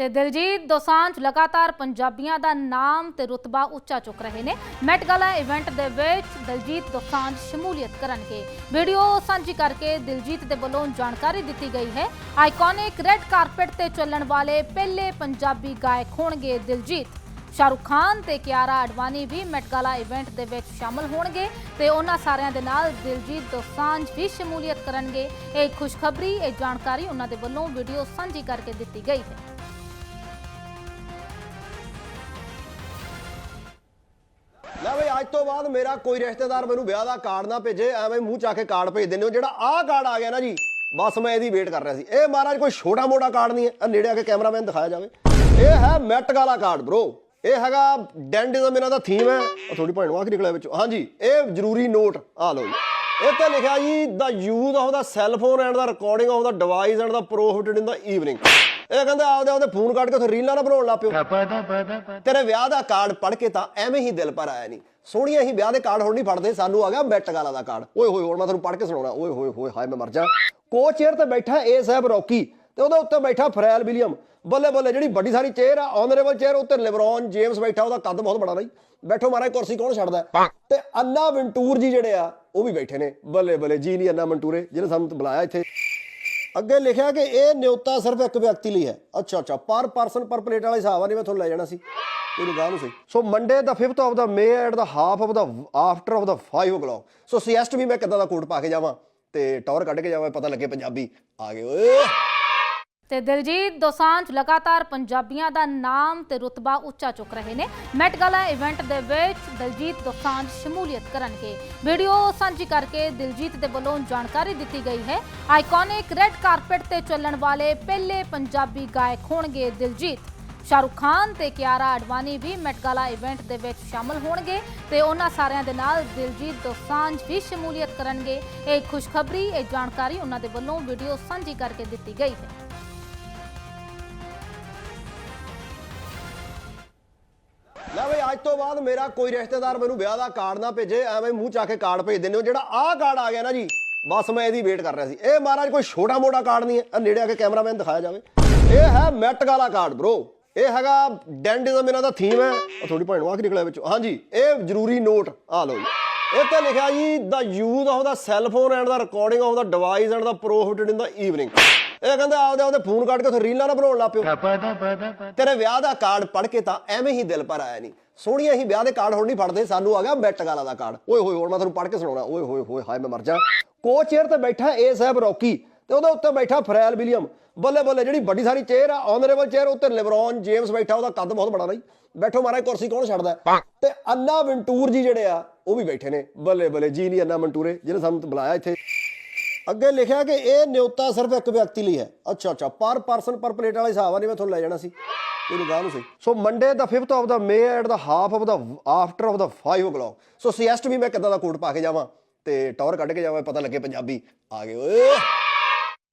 ਤੇ ਦਿਲਜੀਤ ਦੋਸਾਂਝ ਲਗਾਤਾਰ ਪੰਜਾਬੀਆਂ ਦਾ ਨਾਮ ਤੇ ਰੁਤਬਾ ਉੱਚਾ ਚੁੱਕ ਰਹੇ ਨੇ। ਮੈਟ ਗਾਲਾ ਇਵੈਂਟ ਦੇ ਵਿੱਚ ਦਿਲਜੀਤ ਦੋਸਾਂਝ ਸ਼ਮੂਲੀਅਤ ਕਰਨਗੇ। ਵੀਡੀਓ ਸਾਂਝੀ ਕਰਕੇ ਦਿਲਜੀਤ ਦੇ ਵੱਲੋਂ ਜਾਣਕਾਰੀ ਦਿੱਤੀ ਗਈ ਹੈ। ਆਈਕੋਨਿਕ ਰੈੱਡ ਕਾਰਪਟ ਤੇ ਚੱਲਣ ਵਾਲੇ ਪਹਿਲੇ ਪੰਜਾਬੀ ਗਾਇਕ ਹੋਣਗੇ ਦਿਲਜੀਤ। ਸ਼ਾਹਰੁਖ ਖਾਨ ਤੇ ਕਿਆਰਾ ਅਡਵਾਨੀ ਵੀ ਮੈਟਗਾਲਾ ਇਵੈਂਟ ਦੇ ਵਿੱਚ ਸ਼ਾਮਲ ਹੋਣਗੇ ਤੇ ਉਹਨਾਂ ਸਾਰਿਆਂ ਦੇ ਨਾਲ ਦਿਲਜੀਤ ਦੋਸਾਂਝ ਵੀ ਸ਼ਮੂਲੀਅਤ ਕਰਨਗੇ। ਇਹ ਖੁਸ਼ਖਬਰੀ, ਇਹ ਜਾਣਕਾਰੀ ਉਹਨਾਂ ਦੇ ਵੱਲੋਂ ਵੀਡੀਓ ਸਾਂਝੀ ਕਰਕੇ ਦਿੱਤੀ ਗਈ ਹੈ। ਅੱਜ ਤੋਂ ਬਾਅਦ ਮੇਰਾ ਕੋਈ ਰਿਸ਼ਤੇਦਾਰ ਮੈਨੂੰ ਵਿਆਹ ਦਾ ਕਾਰਡ ਨਾ ਭੇਜੇ, ਐਵੇਂ ਮੂੰਹ ਚਾ ਕੇ ਕਾਰਡ ਭੇਜ ਦਿੰਦੇ ਹੋ। ਜਿਹੜਾ ਆਹ ਕਾਰਡ ਆ ਗਿਆ ਨਾ ਜੀ, ਬਸ ਮੈਂ ਇਹਦੀ ਵੇਟ ਕਰ ਰਿਹਾ ਸੀ। ਇਹ ਮਹਾਰਾਜ ਕੋਈ ਛੋਟਾ ਮੋਟਾ ਕਾਰਡ ਨਹੀਂ ਹੈ। ਆਹ ਨੇੜੇ ਆ ਕੇ ਕੈਮਰਾਮੈਨ ਦਿਖਾਇਆ ਜਾਵੇ। ਇਹ ਹੈ ਮੈਟ ਵਾਲਾ ਕਾਰਡ ਬ్రో ਇਹ ਹੈਗਾ ਡੈਂਡਿਜ਼ਮ ਇਹਨਾਂ ਦਾ ਥੀਮ ਹੈ। ਉਹ ਥੋੜੀ ਭੈਣ ਵਾਕ ਨਿਕਲਿਆ ਵਿੱਚੋਂ। ਹਾਂਜੀ, ਇਹ ਜ਼ਰੂਰੀ ਨੋਟ ਆ ਲਓ ਜੀ। ਇਹ ਤੇ ਲਿਖਿਆ ਜੀ the use of the cell phone and the recording of the device and the prohibited in the evening ਇਹ ਕਹਿੰਦੇ ਆਪਦੇ ਆਪਦੇ ਫੋਨ ਕੱਢ ਕੇ ਉੱਥੇ ਰੀਲਾਂ ਨਾ ਬਣਾਉਣ ਲੱਗ ਪਿਓ। ਤੇਰੇ ਵਿਆਹ ਦਾ ਕਾਰਡ ਪੜ ਕੇ ਤਾਂ ਐਵੇਂ ਹੀ ਦਿਲ ਪਰ ਆਇਆ ਨਹੀਂ ਸੋਹਣੀਆਂ ਹੀ ਵਿਆਹ ਦੇ ਕਾਰਡ ਹੁਣ ਨਹੀਂ ਫੜਦੇ ਸਾਨੂੰ ਆ ਗਿਆ ਮੈਟ ਗਾਲਾ ਦਾ ਕਾਰਡ ਓਏ ਹੋਏ ਹੁਣ ਮੈਂ ਤੁਹਾਨੂੰ ਪੜ ਕੇ ਸੁਣਾਉਣਾ। ਓਏ ਹੋਏ ਹੋਏ ਹਾਏ ਮੈਂ ਮਰ ਜਾ। ਕੋਚ ਚੇਅਰ ਤੇ ਬੈਠਾ ਏ ਸਾਹਿਬ ਰੌਕੀ ਤੇ ਉਹਦੇ ਉੱਤੇ ਬੈਠਾ ਫਰੈਲ ਵਿਲੀਅਮ। ਬੱਲੇ ਬੱਲੇ ਜਿਹੜੀ ਵੱਡੀ ਸਾਰੀ ਚੇਅਰ ਆ ਆਨਰੇਬਲ ਚੇਅਰ ਉੱਤੇ ਲਿਬਰੌਨ ਜੇਮਸ ਬੈਠਾ ਉਹਦਾ ਕੱਦ ਬਹੁਤ ਬੜਾ ਬਈ। ਬੈਠੋ ਮਹਾਰਾਜ ਕੁਰਸੀ ਕੌਣ ਛੱਡਦਾ? ਤੇ ਅੰਨਾ ਵਿੰਟੂਰ ਜੀ ਜਿਹੜੇ ਆ ਉਹ ਵੀ ਬੈਠੇ ਨੇ। ਬੱਲੇ ਬੱਲੇ ਜੀ ਨਹੀਂ ਅੰਨਾ ਵਿੰਟੂਰੇ ਜਿਹਨੇ ਸਾਨੂੰ ਬੁਲਾਇਆ ਇੱਥੇ। ਅੱਗੇ ਲਿਖਿਆ ਕਿ ਇਹ ਨਿਯੁਕਤਾ ਸਿਰਫ ਇੱਕ ਵਿਅਕਤੀ ਲਈ ਹੈ। ਅੱਛਾ ਅੱਛਾ, ਪਰ ਪਰਸਨ, ਪਰ ਪਲੇਟ ਵਾਲਾ ਹਿਸਾਬ ਆ, ਨਹੀਂ ਮੈਂ ਤੁਹਾਨੂੰ ਲੈ ਜਾਣਾ ਸੀ। ਇਹਨੂੰ ਗਾਹ ਨੂੰ ਸਹੀ। So Monday the 5th of the May at the half of the after of the 5 o'clock so CST ਵੀ ਮੈਂ ਕਿੱਦਾਂ ਦਾ ਕੋਟ ਪਾ ਕੇ ਜਾਵਾਂ ਤੇ ਟੌਰ ਕੱਢ ਕੇ ਜਾਵਾਂ, ਪਤਾ ਲੱਗੇ ਪੰਜਾਬੀ। ਆ ਗਏ, ਓਏ! ਤੇ ਦਿਲਜੀਤ ਦੋਸਾਂਝ ਲਗਾਤਾਰ ਪੰਜਾਬੀਆਂ ਦਾ ਨਾਮ ਤੇ ਰੁਤਬਾ ਉੱਚਾ ਚੁੱਕ ਰਹੇ ਨੇ। ਮੈਟ ਗਾਲਾ ਇਵੈਂਟ ਦੇ ਵਿੱਚ ਦਿਲਜੀਤ ਦੋਸਾਂਝ ਸ਼ਮੂਲੀਅਤ ਕਰਨਗੇ। ਵੀਡੀਓ ਸਾਂਝੀ ਕਰਕੇ ਦਿਲਜੀਤ ਦੇ ਵੱਲੋਂ ਜਾਣਕਾਰੀ ਦਿੱਤੀ ਗਈ ਹੈ। ਆਈਕੋਨਿਕ ਰੈੱਡ ਕਾਰਪਟ ਤੇ ਚੱਲਣ ਵਾਲੇ ਪਹਿਲੇ ਪੰਜਾਬੀ ਗਾਇਕ ਹੋਣਗੇ ਦਿਲਜੀਤ। ਸ਼ਾਹਰੁਖ ਖਾਨ ਤੇ ਕਿਆਰਾ ਅਡਵਾਨੀ ਵੀ ਮੈਟ ਗਾਲਾ ਇਵੈਂਟ ਦੇ ਵਿੱਚ ਸ਼ਾਮਲ ਹੋਣਗੇ ਤੇ ਉਹਨਾਂ ਸਾਰਿਆਂ ਦੇ ਨਾਲ ਦਿਲਜੀਤ ਦੋਸਾਂਝ ਵੀ ਸ਼ਮੂਲੀਅਤ ਕਰਨਗੇ। ਇਹ ਖੁਸ਼ਖਬਰੀ, ਇਹ ਜਾਣਕਾਰੀ ਉਹਨਾਂ ਦੇ ਵੱਲੋਂ ਵੀਡੀਓ ਸਾਂਝੀ ਕਰਕੇ ਦਿੱਤੀ ਗਈ ਹੈ। ਲੈ ਬਈ, ਅੱਜ ਤੋਂ ਬਾਅਦ ਮੇਰਾ ਕੋਈ ਰਿਸ਼ਤੇਦਾਰ ਮੈਨੂੰ ਵਿਆਹ ਦਾ ਕਾਰਡ ਨਾ ਭੇਜੇ, ਐਵੇਂ ਮੂੰਹ ਚਾ ਕੇ ਕਾਰਡ ਭੇਜ ਦਿੰਦੇ ਹੋ। ਜਿਹੜਾ ਆਹ ਕਾਰਡ ਆ ਗਿਆ ਨਾ ਜੀ, ਬਸ ਮੈਂ ਇਹਦੀ ਵੇਟ ਕਰ ਰਿਹਾ ਸੀ। ਇਹ ਮਹਾਰਾਜ, ਕੋਈ ਛੋਟਾ ਮੋਟਾ ਕਾਰਡ ਨਹੀਂ ਹੈ। ਆਹ ਨੇੜੇ ਆ ਕੇ ਕੈਮਰਾਮੈਨ ਦਿਖਾਇਆ ਜਾਵੇ। ਇਹ ਹੈ ਮੈਟ ਵਾਲਾ ਕਾਰਡ ਬ్రో ਇਹ ਹੈਗਾ ਡੈਂਡਿਜ਼ਮ ਇਹਨਾਂ ਦਾ ਥੀਮ ਹੈ। ਉਹ ਥੋੜੀ ਭੈਣ ਵਾਕ ਨਿਕਲਿਆ ਵਿੱਚੋਂ? ਹਾਂਜੀ, ਇਹ ਜ਼ਰੂਰੀ ਨੋਟ ਆ ਲਓ ਜੀ। ਇਹ ਤੇ ਲਿਖਿਆ ਜੀ the use of the cell phone and the recording of the device and the prohibited in the evening ਇਹ ਕਹਿੰਦੇ ਆਪਦੇ ਆਪਦੇ ਫੋਨ ਕੱਢ ਕੇ ਉੱਥੇ ਰੀਲਾਂ ਨਾ ਬਣਾਉਣ ਲੱਗ ਪਿਓ। ਤੇਰੇ ਵਿਆਹ ਦਾ ਕਾਰਡ ਪੜ ਕੇ ਤਾਂ ਐਵੇਂ ਹੀ ਦਿਲ ਪਰ ਆਇਆ ਨਹੀਂ ਸੋਹਣੀਆਂ ਹੀ ਵਿਆਹ ਦੇ ਕਾਰਡ ਹੁਣ ਨਹੀਂ ਫੜਦੇ ਸਾਨੂੰ ਆ ਗਿਆ ਮੈਟ ਗਾਲਾ ਦਾ ਕਾਰਡ। ਓਏ ਹੋਏ ਹੁਣ ਮੈਂ ਤੁਹਾਨੂੰ ਪੜ ਕੇ ਸੁਣਾਉਣਾ। ਓਏ ਹੋਏ ਹੋਏ ਹਾਏ ਮੈਂ ਮਰ ਜਾ। ਕੋਚ ਚੇਅਰ ਤੇ ਬੈਠਾ ਏ ਸਾਹਿਬ ਰੌਕੀ ਤੇ ਉਹਦੇ ਉੱਤੇ ਬੈਠਾ ਫਰੈਲ ਵਿਲੀਅਮ। ਬੱਲੇ ਬੱਲੇ ਜਿਹੜੀ ਵੱਡੀ ਸਾਰੀ ਚੇਅਰ ਆ ਆਨਰੇਬਲ ਚੇਅਰ ਉੱਤੇ ਲਿਬਰੌਨ ਜੇਮਸ ਬੈਠਾ ਉਹਦਾ ਕੱਦ ਬਹੁਤ ਬੜਾ ਬਈ। ਬੈਠੋ ਮਹਾਰਾਜ ਕੁਰਸੀ ਕੌਣ ਛੱਡਦਾ? ਤੇ ਅੰਨਾ ਵਿੰਟੂਰ ਜੀ ਜਿਹੜੇ ਆ ਉਹ ਵੀ ਬੈਠੇ ਨੇ। ਬੱਲੇ ਬੱਲੇ ਜੀ ਨਹੀਂ ਅੰਨਾ ਵਿੰਟੂਰੇ ਜਿਹਨੇ ਸਾਨੂੰ ਬੁਲਾਇਆ ਇੱਥੇ। ਅੱਗੇ ਲਿਖਿਆ ਕਿ ਇਹ ਨਿਯੁਕਤਾ ਸਿਰਫ ਇੱਕ ਵਿਅਕਤੀ ਲਈ ਹੈ। ਅੱਛਾ ਅੱਛਾ, ਪਰ ਪਰਸਨ ਪਰ ਪਲੇਟ ਵਾਲਾ ਹਿਸਾਬ ਆ, ਨਹੀਂ ਮੈਂ ਤੁਹਾਨੂੰ ਲੈ ਜਾਣਾ ਸੀ। ਇਹਨੂੰ ਗਾਹ ਨੂੰ ਸਹੀ। So Monday the 5th of the May at the half of the after of the 5 o'clock so CST ਵੀ ਮੈਂ ਕਿੱਦਾਂ ਦਾ ਕੋਟ ਪਾ ਕੇ ਜਾਵਾਂ ਤੇ ਟੌਰ ਕੱਢ ਕੇ ਜਾਵਾਂ, ਪਤਾ ਲੱਗੇ ਪੰਜਾਬੀ। ਆ ਗਏ, ਓਏ!